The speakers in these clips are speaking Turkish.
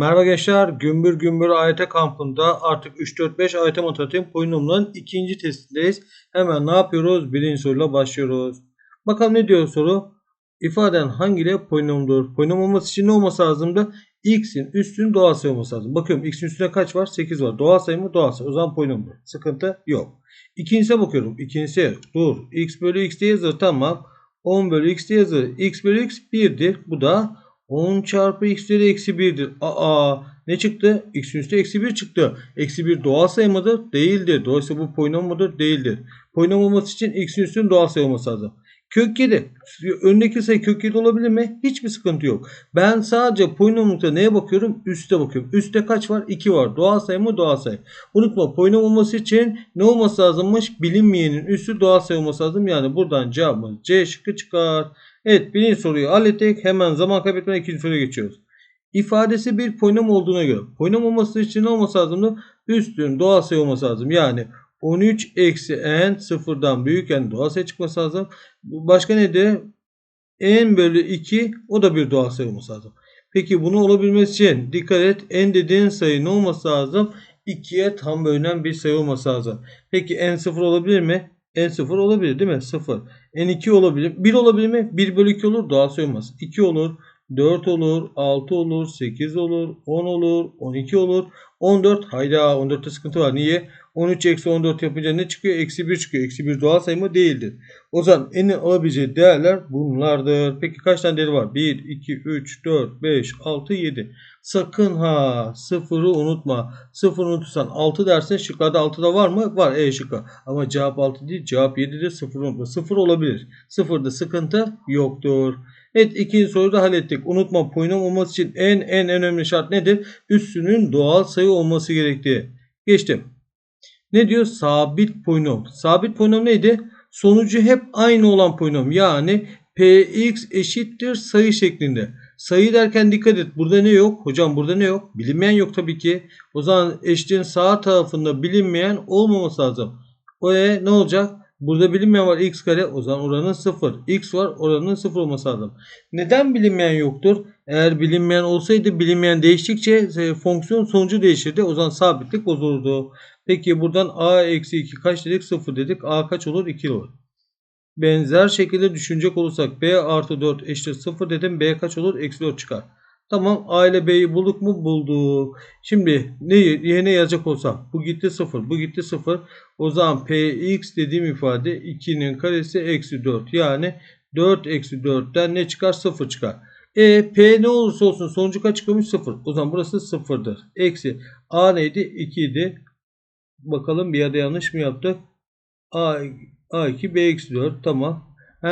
Merhaba gençler, Gümbür Gümbür AYT kampında artık 3-4-5 AYT matematik polinomların ikinci testindeyiz. Hemen ne yapıyoruz? Birinci soruyla başlıyoruz. Bakalım ne diyor soru? İfaden hangileri polinomdur? Polinom olması için ne olması lazımdı? X'in üstünün doğal sayı olması lazım. Bakıyorum X'in üstünde kaç var? 8 var. Doğal sayı mı? Doğal sayı. O zaman polinomdur. Sıkıntı yok. İkincisine bakıyorum. İkincisi dur. X bölü X diye yazılır. Tamam. 10 bölü X diye yazılır. X bölü X 1'dir. Bu da 10 çarpı x üzeri eksi 1'dir. Aa ne çıktı? X üstü eksi 1 çıktı. Eksi 1 doğal sayı mıdır? Değildir. Dolayısıyla bu polinom mudur? Değildir. Polinom olması için x üstünün doğal sayı olması lazım. Kök 7. Öndeki sayı kök 7 olabilir mi? Hiçbir sıkıntı yok. Ben sadece polinomlukta neye bakıyorum? Üste bakıyorum. Üste kaç var? 2 var. Doğal sayı mı? Doğal sayı. Unutma polinom olması için ne olması lazımmış? Bilinmeyenin üstü doğal sayı olması lazım. Yani buradan cevabımız C şıkkı çıkar. Evet birinci soruyu hallettik. Hemen zaman kaybetmeden ikinci soruya geçiyoruz. İfadesi bir polinom olduğuna göre polinom olması için ne olması lazımdı? Üstün doğal sayı olması lazım. Yani 13 eksi n sıfırdan büyük yani doğal sayı çıkması lazım. Başka neydi? n bölü 2 o da bir doğal sayı olması lazım. Peki bunu olabilmesi için dikkat et n dediğin sayı ne olması lazım? 2'ye tam bölünen bir sayı olması lazım. Peki n sıfır olabilir mi? N sıfır olabilir değil mi? 0. n2 olabilir. 1 olabilir mi? 1 bölü 2 olur. Doğal sayı olmaz. 2 olur. 4 olur. 6 olur. 8 olur. 10 olur. 12 olur. 14. Hayda 14'te sıkıntı var. Niye? 13 eksi 14 yapınca ne çıkıyor? Eksi 1 çıkıyor. Eksi 1 doğal sayı mı? Değildir. O zaman n'in alabileceği değerler bunlardır. Peki kaç tane değeri var? 1, 2, 3, 4, 5, 6, 7. Sakın ha sıfırı unutma. Sıfır unutursan 6 dersin. Şıklarda 6 da var mı? Var E şıkkı. Ama cevap 6 değil. Cevap 7'dir. Sıfır unutma. Sıfır olabilir. Sıfırda sıkıntı yoktur. Evet ikinci soruyu da hallettik. Unutma polinom olması için en en en önemli şart nedir? Üstünün doğal sayı olması gerektiği. Geçtim. Ne diyor? Sabit polinom. Sabit polinom neydi? Sonucu hep aynı olan polinom. Yani px eşittir sayı şeklinde. Sayı derken dikkat et. Burada ne yok? Hocam burada ne yok? Bilinmeyen yok tabii ki. O zaman eşitliğin sağ tarafında bilinmeyen olmaması lazım. O e, ne olacak? Burada bilinmeyen var x kare. O zaman oranın 0. x var oranın 0 olması lazım. Neden bilinmeyen yoktur? Eğer bilinmeyen olsaydı bilinmeyen değiştikçe e, fonksiyon sonucu değişirdi. O zaman sabitlik bozulurdu. Peki buradan a eksi 2 kaç dedik? 0 dedik. a kaç olur? 2 olur. Benzer şekilde düşünecek olursak b artı 4 eşittir 0 dedim. b kaç olur? Eksi 4 çıkar. Tamam a ile b'yi bulduk mu? Bulduk. Şimdi ne yerine yazacak olsam bu gitti 0 bu gitti 0. O zaman px dediğim ifade 2'nin karesi eksi 4. Yani 4 eksi 4'ten ne çıkar? 0 çıkar. E p ne olursa olsun sonucu kaç çıkıyormuş? 0. O zaman burası 0'dır. Eksi a neydi? 2 idi. Bakalım bir yerde yanlış mı yaptık? a, a2 b eksi 4 tamam. He,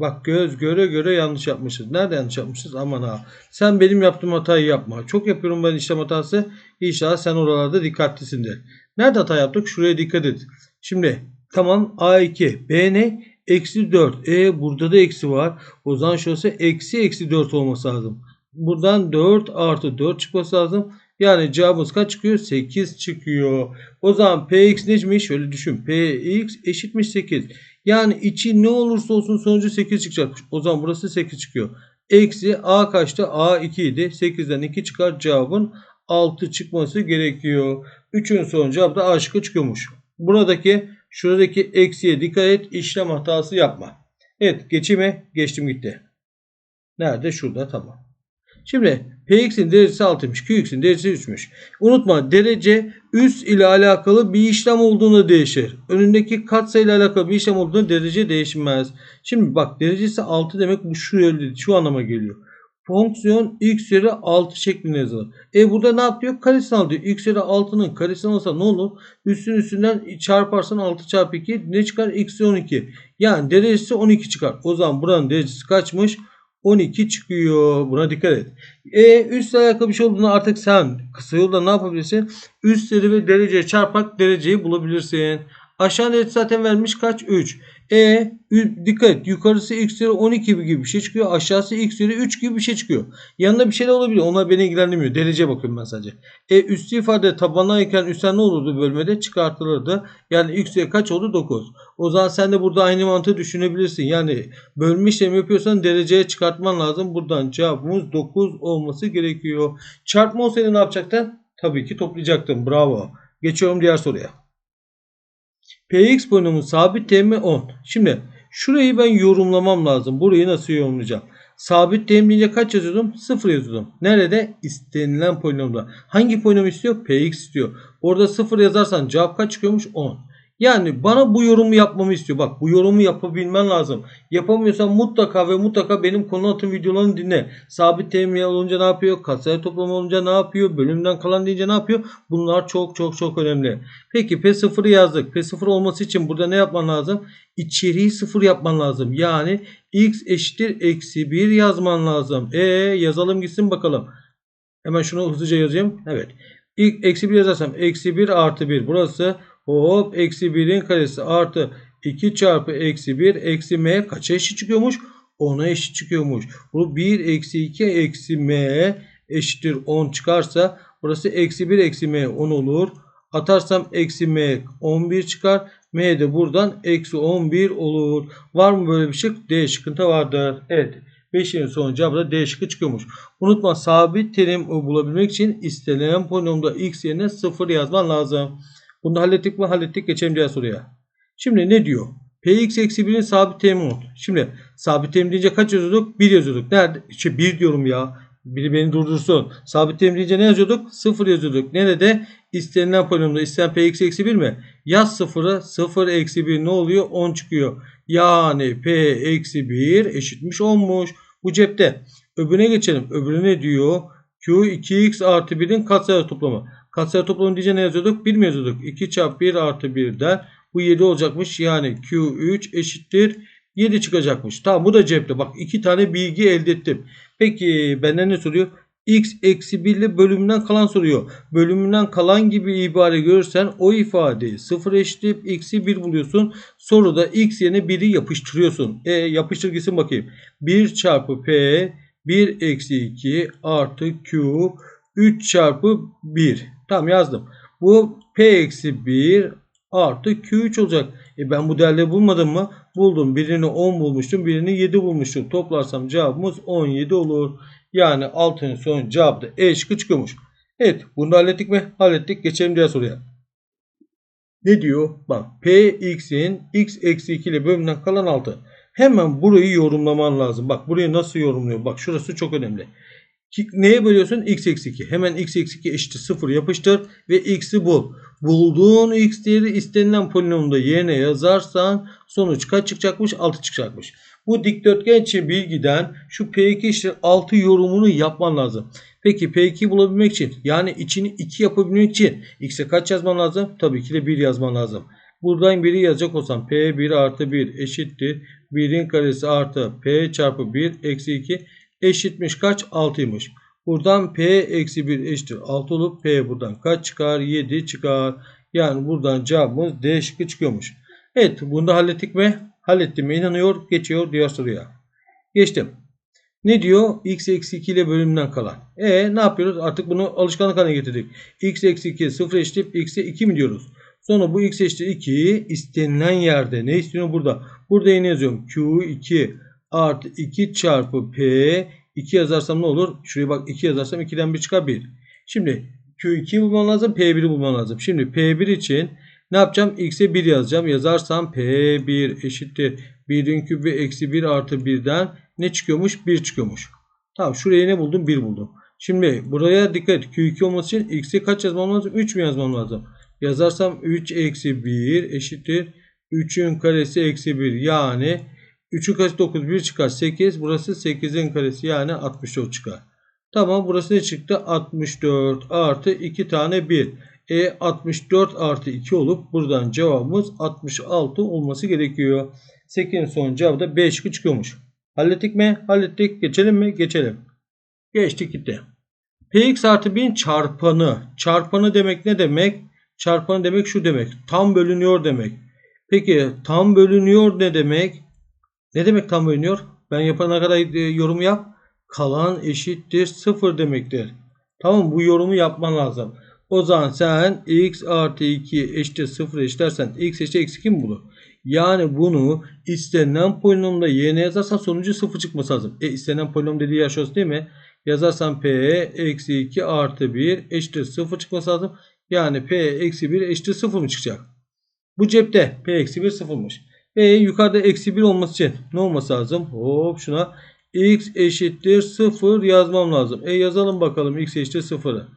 bak göz göre göre yanlış yapmışız. Nerede yanlış yapmışız? Aman ha. Sen benim yaptığım hatayı yapma. Çok yapıyorum ben işlem hatası. İnşallah sen oralarda dikkatlisindir. Nerede hata yaptık? Şuraya dikkat et. Şimdi tamam A2. B ne? Eksi 4. E burada da eksi var. O zaman şurası eksi eksi 4 olması lazım. Buradan 4 artı 4 çıkması lazım. Yani cevabımız kaç çıkıyor? 8 çıkıyor. O zaman Px neymiş? Şöyle düşün. Px eşitmiş 8. Yani içi ne olursa olsun sonucu 8 çıkacak. O zaman burası 8 çıkıyor. Eksi a kaçtı? a 2 idi. 8'den 2 çıkar cevabın 6 çıkması gerekiyor. 3'ün son cevabı da a şıkkı çıkıyormuş. Buradaki şuradaki eksiye dikkat et. işlem hatası yapma. Evet geçime geçtim gitti. Nerede? Şurada tamam. Şimdi Px'in derecesi 6'ymış. Qx'in derecesi 3'müş. Unutma derece üst ile alakalı bir işlem olduğunda değişir. Önündeki katsayıyla alakalı bir işlem olduğunda derece değişmez. Şimdi bak derecesi 6 demek bu şu, şu anlama geliyor. Fonksiyon x üzeri 6 şeklinde yazılır. E burada ne yapıyor? Karesini alıyor. x üzeri 6'nın karesini alsa ne olur? Üstün üstünden çarparsan 6 çarpı 2 ne çıkar? x üzeri 12. Yani derecesi 12 çıkar. O zaman buranın derecesi kaçmış? 12 çıkıyor. Buna dikkat et. E üstle alakalı bir şey olduğunda artık sen kısa yolda ne yapabilirsin? Üstleri ve dereceye çarparak dereceyi bulabilirsin. Aşağı derece zaten vermiş kaç? 3. E dikkat et yukarısı x üzeri 12 gibi bir şey çıkıyor. Aşağısı x üzeri 3 gibi bir şey çıkıyor. Yanında bir şeyler olabilir. Onlar beni ilgilendirmiyor. Derece bakıyorum ben sadece. E üstü ifade tabanlayken üstten ne olurdu bölmede? Çıkartılırdı. Yani x üzeri kaç oldu? 9. O zaman sen de burada aynı mantığı düşünebilirsin. Yani bölme işlemi yapıyorsan dereceye çıkartman lazım. Buradan cevabımız 9 olması gerekiyor. Çarpma olsaydı ne yapacaktın? Tabii ki toplayacaktım. Bravo. Geçiyorum diğer soruya. Px polinomun sabit teğimi 10. Şimdi şurayı ben yorumlamam lazım. Burayı nasıl yorumlayacağım? Sabit teğim deyince kaç yazıyordum? 0 yazıyordum. Nerede? İstenilen polinomda. Hangi polinom istiyor? Px istiyor. Orada 0 yazarsan cevap kaç çıkıyormuş? 10. Yani bana bu yorumu yapmamı istiyor. Bak bu yorumu yapabilmen lazım. Yapamıyorsan mutlaka ve mutlaka benim konu atım videolarını dinle. Sabit teğim olunca ne yapıyor? Katsayı toplama olunca ne yapıyor? Bölümden kalan deyince ne yapıyor? Bunlar çok çok çok önemli. Peki P0'ı yazdık. P0 olması için burada ne yapman lazım? İçeriği 0 yapman lazım. Yani x eşittir eksi 1 yazman lazım. E yazalım gitsin bakalım. Hemen şunu hızlıca yazayım. Evet. Eksi 1 yazarsam eksi 1 artı 1 burası hop eksi 1'in karesi artı 2 çarpı eksi 1 eksi m kaça eşit çıkıyormuş? 10'a eşit çıkıyormuş. Bu 1 eksi 2 eksi m eşittir 10 çıkarsa burası eksi 1 eksi m 10 olur. Atarsam eksi m 11 çıkar. M de buradan eksi 11 olur. Var mı böyle bir şey? D şıkkında vardır. Evet. 5'in son cevabı D şıkkı çıkıyormuş. Unutma sabit terim bulabilmek için istenilen polinomda x yerine 0 yazman lazım. Bunu hallettik mi? Hallettik. Geçelim diğer soruya. Şimdi ne diyor? Px eksi 1'in sabit terimi oldu. Şimdi sabit terim deyince kaç yazıyorduk? 1 yazıyorduk. Nerede? İşte 1 diyorum ya. Biri beni durdursun. Sabit terim deyince ne yazıyorduk? 0 yazıyorduk. Nerede? İstenilen polinomda istenen px eksi 1 mi? Yaz 0'ı 0 eksi 1 ne oluyor? 10 çıkıyor. Yani p eksi 1 eşitmiş 10'muş. Bu cepte. Öbürüne geçelim. Öbürü ne diyor? Q 2x artı 1'in katsayı toplamı. Katsayı toplamı diyece ne yazıyorduk? 1 mi yazıyorduk? 2 çarpı 1 artı 1'den bu 7 olacakmış. Yani Q3 eşittir 7 çıkacakmış. Tamam bu da cepte. Bak iki tane bilgi elde ettim. Peki benden ne soruyor? x eksi 1 ile bölümünden kalan soruyor. Bölümünden kalan gibi ibare görürsen o ifadeyi 0 eşitleyip x'i 1 buluyorsun. Soruda x yerine 1'i yapıştırıyorsun. E yapıştır gitsin bakayım. 1 çarpı p 1 eksi 2 artı q 3 çarpı 1. Tamam yazdım. Bu p eksi 1 artı q3 olacak. E ben bu değerleri bulmadım mı? Buldum. Birini 10 bulmuştum. Birini 7 bulmuştum. Toplarsam cevabımız 17 olur. Yani altının son cevabı da E şıkkı çıkıyormuş. Evet bunu hallettik mi? Hallettik. Geçelim diğer soruya. Ne diyor? Bak Px'in x eksi 2 ile bölümünden kalan 6. Hemen burayı yorumlaman lazım. Bak burayı nasıl yorumluyor? Bak şurası çok önemli. Neye bölüyorsun? x eksi 2. Hemen x eksi 2 eşittir 0 yapıştır ve x'i bul. Bulduğun x değeri istenilen polinomda yerine yazarsan sonuç kaç çıkacakmış? 6 çıkacakmış. Bu dikdörtgen için bilgiden şu P2 eşittir 6 yorumunu yapman lazım. Peki P2 bulabilmek için yani içini 2 yapabilmek için x'e kaç yazman lazım? Tabii ki de 1 yazman lazım. Buradan 1'i yazacak olsam P1 artı 1 eşittir. 1'in karesi artı P çarpı 1 eksi 2 eşitmiş kaç? 6'ymış. Buradan P eksi 1 eşittir 6 olup P buradan kaç çıkar? 7 çıkar. Yani buradan cevabımız D şıkkı çıkıyormuş. Evet bunu da hallettik mi? Hallettim inanıyor. Geçiyor diğer soruya. Geçtim. Ne diyor? x eksi 2 ile bölümden kalan. E ne yapıyoruz? Artık bunu alışkanlık haline getirdik. x eksi 2 0 eşittir x'e 2 mi diyoruz? Sonra bu x eşittir 2'yi istenilen yerde. Ne istiyor burada? Burada yine yazıyorum. Q2 artı 2 çarpı P 2 yazarsam ne olur? Şuraya bak 2 yazarsam 2'den 1 çıkar 1. Şimdi Q2'yi bulmam lazım. P1'i bulmam lazım. Şimdi P1 için ne yapacağım? X'e 1 yazacağım. Yazarsam P1 eşittir. 1'in kübü eksi 1 artı 1'den ne çıkıyormuş? 1 çıkıyormuş. Tamam şuraya ne buldum? 1 buldum. Şimdi buraya dikkat et. Q2 olması için x'e kaç yazmam lazım? 3 mü yazmam lazım? Yazarsam 3 eksi 1 eşittir. 3'ün karesi eksi 1 yani 3'ün karesi 9 1 çıkar 8. Burası 8'in karesi yani 64 çıkar. Tamam burası ne çıktı? 64 artı 2 tane 1. E 64 artı 2 olup buradan cevabımız 66 olması gerekiyor. 8'in son cevabı da B şıkkı çıkıyormuş. Hallettik mi? Hallettik. Geçelim mi? Geçelim. Geçtik gitti. Px artı 1000 çarpanı. Çarpanı demek ne demek? Çarpanı demek şu demek. Tam bölünüyor demek. Peki tam bölünüyor ne demek? Ne demek tam bölünüyor? Ben yapana kadar e, yorum yap. Kalan eşittir 0 demektir. Tamam bu yorumu yapman lazım. O zaman sen x artı 2 eşittir 0 eşitlersen x eşittir eksi 2 mi bulur? Yani bunu istenilen polinomda yerine yazarsan sonucu 0 çıkması lazım. E istenilen polinom dediği yer şurası değil mi? Yazarsan p eksi 2 artı 1 eşittir 0 çıkması lazım. Yani p eksi 1 eşittir 0 mı çıkacak? Bu cepte p eksi 1 sıfırmış. E yukarıda eksi 1 olması için ne olması lazım? Hop şuna x eşittir 0 yazmam lazım. E yazalım bakalım x eşittir 0'ı.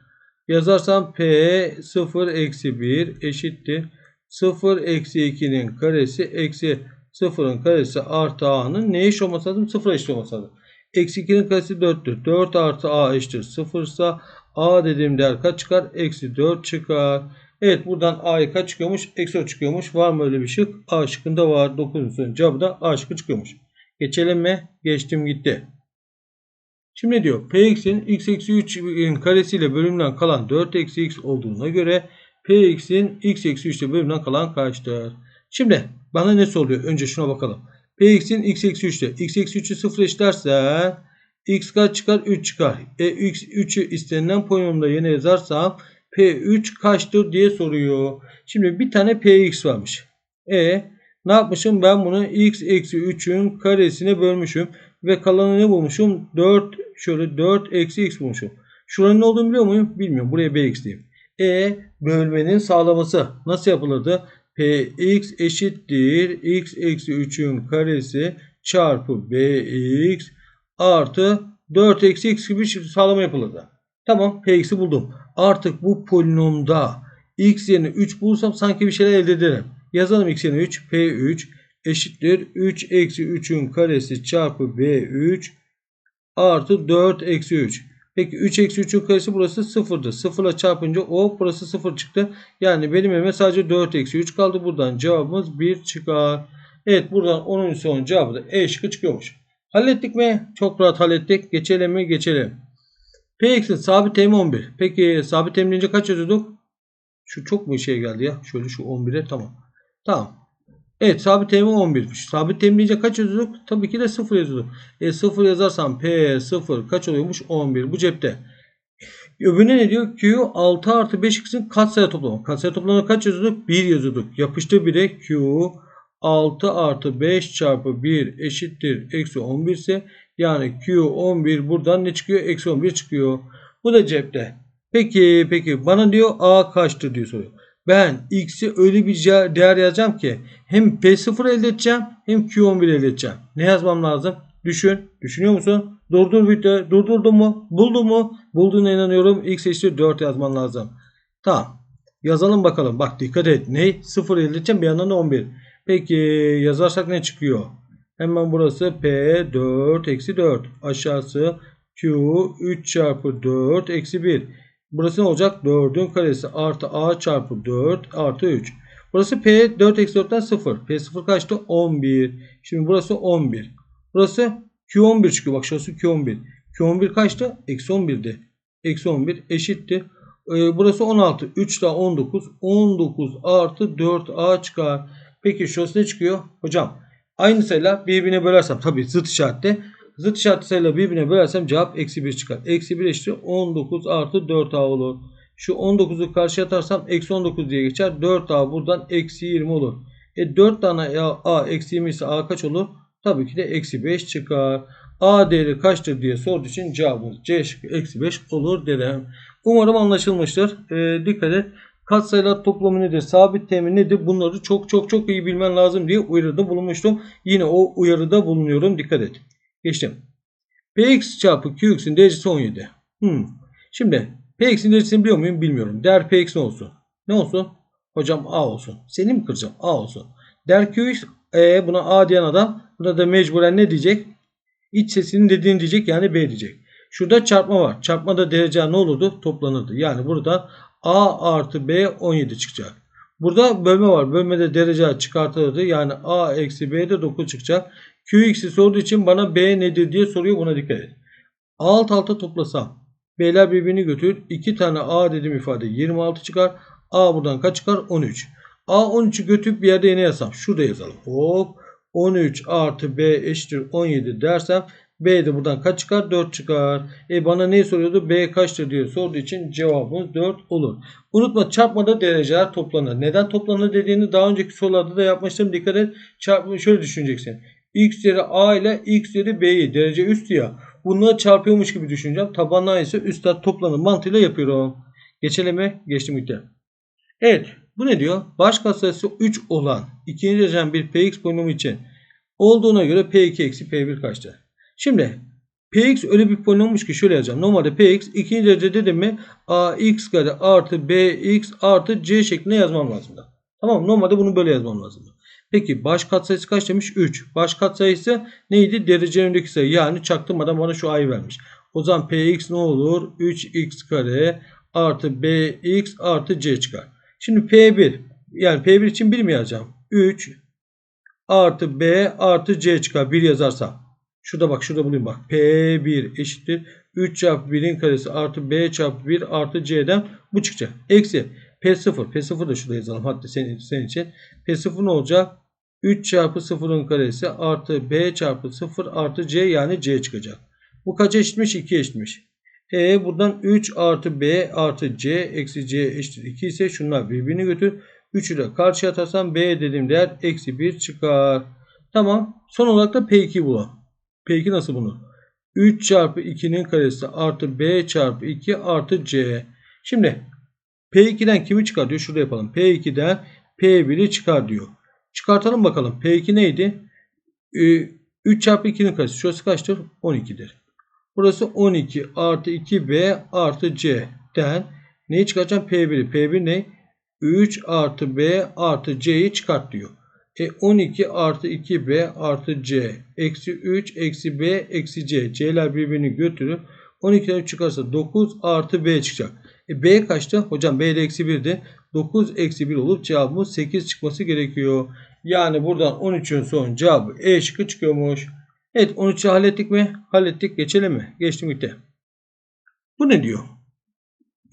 Yazarsam p 0 eksi 1 eşittir 0 eksi 2'nin karesi eksi 0'ın karesi artı a'nın ne eşit olması lazım? 0 eşit olması lazım. Eksi 2'nin karesi 4'tür. 4 artı a eşittir 0 ise a dediğim değer kaç çıkar? Eksi 4 çıkar. Evet buradan a'yı kaç çıkıyormuş? Eksi 4 çıkıyormuş. Var mı öyle bir şık? A şıkkında var. 9. sorunun cevabı da A şıkkı çıkıyormuş. Geçelim mi? Geçtim gitti. Şimdi ne diyor? Px'in x eksi 3'in karesiyle bölümden kalan 4 eksi x olduğuna göre Px'in x eksi 3 ile bölümden kalan kaçtır? Şimdi bana ne soruyor? Önce şuna bakalım. Px'in x eksi 3 ile x eksi 3'ü 0 eşitlersen x kaç çıkar? 3 çıkar. E x 3'ü istenilen polinomda yerine yazarsam P3 kaçtır diye soruyor. Şimdi bir tane Px varmış. E ne yapmışım? Ben bunu x eksi 3'ün karesine bölmüşüm. Ve kalanı ne bulmuşum? 4 şöyle 4 eksi x bulmuşum. Şuranın ne olduğunu biliyor muyum? Bilmiyorum. Buraya bx diyeyim. E bölmenin sağlaması nasıl yapılırdı? px eşittir x eksi 3'ün karesi çarpı bx artı 4 eksi x gibi sağlama yapılırdı. Tamam px'i buldum. Artık bu polinomda x yerine 3 bulursam sanki bir şeyler elde ederim. Yazalım x yerine 3 p3 eşittir 3 eksi 3'ün karesi çarpı b3 artı 4 eksi 3. Peki 3 eksi 3'ün karesi burası 0'dı. 0 ile çarpınca o burası 0 çıktı. Yani benim elime sadece 4 eksi 3 kaldı. Buradan cevabımız 1 çıkar. Evet buradan 10. sorunun cevabı da E şıkkı çıkıyormuş. Hallettik mi? Çok rahat hallettik. Geçelim mi? Geçelim. Px'in sabit teğimi 11. Peki sabit teğim deyince kaç yazıyorduk? Şu çok mu şey geldi ya? Şöyle şu 11'e tamam. Tamam. Evet sabit teğimi 11'miş. Sabit teğim deyince kaç yazıyorduk? Tabii ki de 0 yazıyorduk. E 0 yazarsam P 0 kaç oluyormuş? 11. Bu cepte. Öbürüne ne diyor? Q 6 artı 5x'in katsayı toplamı. Katsayı toplamı kaç yazıyorduk? 1 yazıyorduk. Yapıştı 1'e Q 6 artı 5 çarpı 1 eşittir. Eksi 11 ise yani Q 11 buradan ne çıkıyor? Eksi 11 çıkıyor. Bu da cepte. Peki peki bana diyor A kaçtır diye soruyor. Ben x'i öyle bir değer yazacağım ki hem P0 elde edeceğim hem Q11 elde edeceğim. Ne yazmam lazım? Düşün. Düşünüyor musun? Durdur bitti. Durdurdun mu? Buldun mu? Bulduğuna inanıyorum. X eşittir 4 yazman lazım. Tamam. Yazalım bakalım. Bak dikkat et. Ne? 0 elde edeceğim. Bir yandan da 11. Peki yazarsak ne çıkıyor? Hemen burası P 4 eksi 4. Aşağısı Q 3 çarpı 4 eksi 1. Burası ne olacak? 4'ün karesi artı A çarpı 4 artı 3. Burası P 4 eksi 4'ten 0. P0 kaçtı? 11. Şimdi burası 11. Burası Q11 çıkıyor. Bak şurası Q11. Q11 kaçtı? Eksi 11'di. Eksi 11 eşitti. Ee, burası 16. 3 daha 19. 19 artı 4A çıkar. Peki şurası ne çıkıyor? Hocam aynı sayılar birbirine bölersem tabii zıt işaretle Zıt işaretli sayıları birbirine bölersem cevap eksi 1 çıkar. Eksi 1 eşittir 19 artı 4a olur. Şu 19'u karşıya atarsam eksi 19 diye geçer. 4a buradan eksi 20 olur. E 4 tane a, a eksi 20 ise a kaç olur? Tabii ki de eksi 5 çıkar. A değeri kaçtır diye sorduğu için cevabımız C şıkkı eksi 5 olur derim. Umarım anlaşılmıştır. E, dikkat et. Katsayılar toplamı nedir? Sabit temin nedir? Bunları çok çok çok iyi bilmen lazım diye uyarıda bulunmuştum. Yine o uyarıda bulunuyorum. Dikkat et. Geçtim. Px çarpı Qx'in derecesi 17. Hmm. Şimdi Px'in derecesini biliyor muyum? Bilmiyorum. Değer Px ne olsun? Ne olsun? Hocam A olsun. Seni mi kıracağım? A olsun. Değer Qx e, buna A diyen adam burada da mecburen ne diyecek? İç sesinin dediğini diyecek yani B diyecek. Şurada çarpma var. Çarpmada derece ne olurdu? Toplanırdı. Yani burada A artı B 17 çıkacak. Burada bölme var. Bölmede derece çıkartılırdı. Yani A eksi B de 9 çıkacak. Qx'i sorduğu için bana B nedir diye soruyor. Buna dikkat et. Alt alta toplasam. B'ler birbirini götür. 2 tane A dedim ifade 26 çıkar. A buradan kaç çıkar? 13. A13'ü götürüp bir yerde yine yazsam. Şurada yazalım. Hop. 13 artı B eşittir 17 dersem B de buradan kaç çıkar? 4 çıkar. E bana ne soruyordu? B kaçtır diye sorduğu için cevabımız 4 olur. Unutma çarpmada dereceler toplanır. Neden toplanır dediğini daha önceki sorularda da yapmıştım. Dikkat et. Çarpma şöyle düşüneceksin. X üzeri A ile X üzeri B'yi derece üstü ya. Bunları çarpıyormuş gibi düşüneceğim. Tabanlar ise üstler toplanır mantığıyla yapıyorum. Geçelim mi? Geçtim bitti. Evet. Bu ne diyor? Baş katsayısı 3 olan ikinci derecen bir px polinomu için olduğuna göre p2 eksi p1 kaçtır? Şimdi px öyle bir polinommuş ki şöyle yazacağım. Normalde px ikinci derece dedim mi ax kare artı bx artı c şeklinde yazmam lazım. Tamam Normalde bunu böyle yazmam lazım. Peki baş katsayısı kaç demiş? 3. Baş katsayısı neydi? Derecenin önündeki sayı. Yani çaktırmadan bana şu a'yı vermiş. O zaman px ne olur? 3x kare artı bx artı c çıkar. Şimdi P1 yani P1 için 1 mi yazacağım? 3 artı B artı C çıkar. 1 yazarsam. Şurada bak şurada bulayım bak. P1 eşittir. 3 çarpı 1'in karesi artı B çarpı 1 artı C'den bu çıkacak. Eksi P0. P0 da şurada yazalım. Hatta senin, senin için. P0 ne olacak? 3 çarpı 0'ın karesi artı B çarpı 0 artı C yani C çıkacak. Bu kaç eşitmiş? 2 eşitmiş. E buradan 3 artı B artı C eksi C eşittir 2 ise şunlar birbirini götür. 3'ü de karşıya atarsam B dediğim değer eksi 1 çıkar. Tamam. Son olarak da P2 bulalım. P2 nasıl bulunur? 3 çarpı 2'nin karesi artı B çarpı 2 artı C. Şimdi P2'den kimi çıkar diyor. Şurada yapalım. P2'den P1'i çıkar diyor. Çıkartalım bakalım. P2 neydi? 3 çarpı 2'nin karesi. Şurası kaçtır? 12'dir. Burası 12 artı 2B artı C'den neyi çıkartacağım? P1'i. P1 ne? 3 artı B artı C'yi çıkart diyor. E 12 artı 2B artı C. Eksi 3 eksi B eksi C. C'ler birbirini götürür. 12'den 3 çıkarsa 9 artı B çıkacak. E B kaçtı? Hocam B ile eksi 1'di. 9 eksi 1 olup cevabımız 8 çıkması gerekiyor. Yani buradan 13'ün son cevabı E şıkkı çıkıyormuş. Evet 13'ü hallettik mi? Hallettik. Geçelim mi? Geçtim bitti. Bu ne diyor?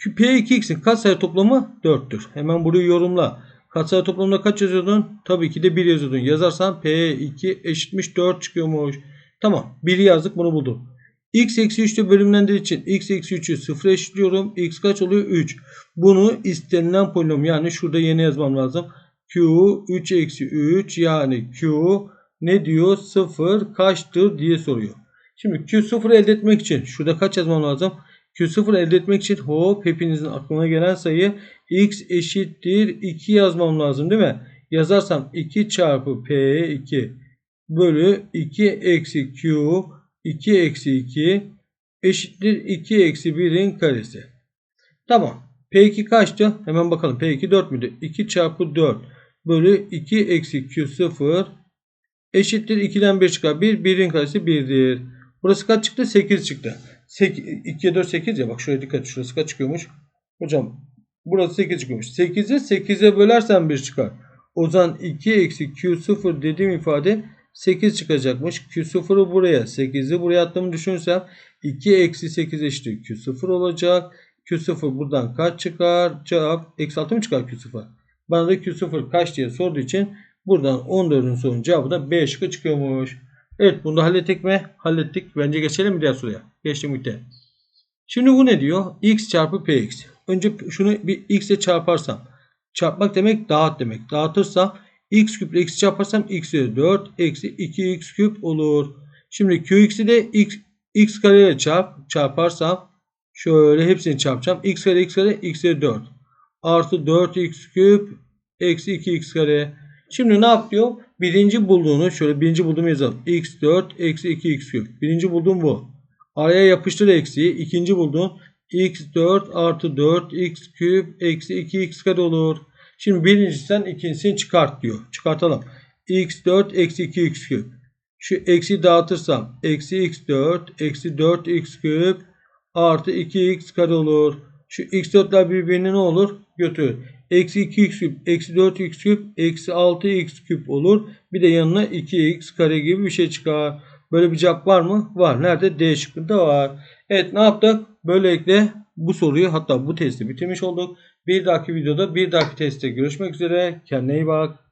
P2x'in katsayı toplamı 4'tür. Hemen burayı yorumla. Katsayı toplamında kaç yazıyordun? Tabii ki de 1 yazıyordun. Yazarsan P2 eşitmiş 4 çıkıyormuş. Tamam. 1'i yazdık bunu buldum. x eksi 3'te bölümlendiği için x eksi 3'ü 0 eşitliyorum. x kaç oluyor? 3. Bunu istenilen polinom yani şurada yeni yazmam lazım. q 3 eksi 3 yani q ne diyor? 0 kaçtır diye soruyor. Şimdi Q0 elde etmek için şurada kaç yazmam lazım? Q0 elde etmek için hop hepinizin aklına gelen sayı x eşittir 2 yazmam lazım değil mi? Yazarsam 2 çarpı P2 bölü 2 eksi Q 2 eksi 2 eşittir 2 eksi 1'in karesi. Tamam. P2 kaçtı? Hemen bakalım. P2 4 müydü? 2 çarpı 4 bölü 2 eksi Q0 eşittir 2'den 1 çıkar. 1, 1'in karesi 1'dir. Burası kaç çıktı? 8 çıktı. 8, 2'ye 4 8 ya bak şuraya dikkat et. Şurası kaç çıkıyormuş? Hocam burası 8 çıkıyormuş. 8'i 8'e bölersen 1 çıkar. O zaman 2 eksi Q0 dediğim ifade 8 çıkacakmış. Q0'ı buraya 8'i buraya attığımı düşünürsem 2 eksi 8 eşittir Q0 olacak. Q0 buradan kaç çıkar? Cevap eksi 6 mı çıkar Q0? Bana da Q0 kaç diye sorduğu için Buradan 14'ün sorunun cevabı da B şıkkı çıkıyormuş. Evet bunu da hallettik mi? Hallettik. Bence geçelim diğer soruya? Geçtim bitti. Şimdi bu ne diyor? x çarpı px. Önce şunu bir x ile çarparsam. Çarpmak demek dağıt demek. Dağıtırsam x küp ile x çarparsam x üzeri 4 eksi 2x küp olur. Şimdi qx'i de x, x kare ile çarp, çarparsam şöyle hepsini çarpacağım. x kare x kare x üzeri 4 artı 4x küp eksi 2x kare Şimdi ne yap diyor? Birinci bulduğunu şöyle birinci bulduğumu yazalım. x4 eksi 2x küp. Birinci bulduğum bu. Araya yapıştır eksiği. İkinci bulduğum x4 artı 4 x küp eksi 2x kare olur. Şimdi birincisinden ikincisini çıkart diyor. Çıkartalım. x4 eksi 2x küp. Şu eksi dağıtırsam eksi x4 eksi 4x küp artı 2x kare olur. Şu x4'ler birbirine ne olur? Götür. Eksi 2x küp, eksi 4x küp, eksi 6x küp olur. Bir de yanına 2x kare gibi bir şey çıkar. Böyle bir cevap var mı? Var. Nerede? D şıkkında var. Evet ne yaptık? Böylelikle bu soruyu hatta bu testi bitirmiş olduk. Bir dahaki videoda bir dahaki testte görüşmek üzere. Kendine iyi bak.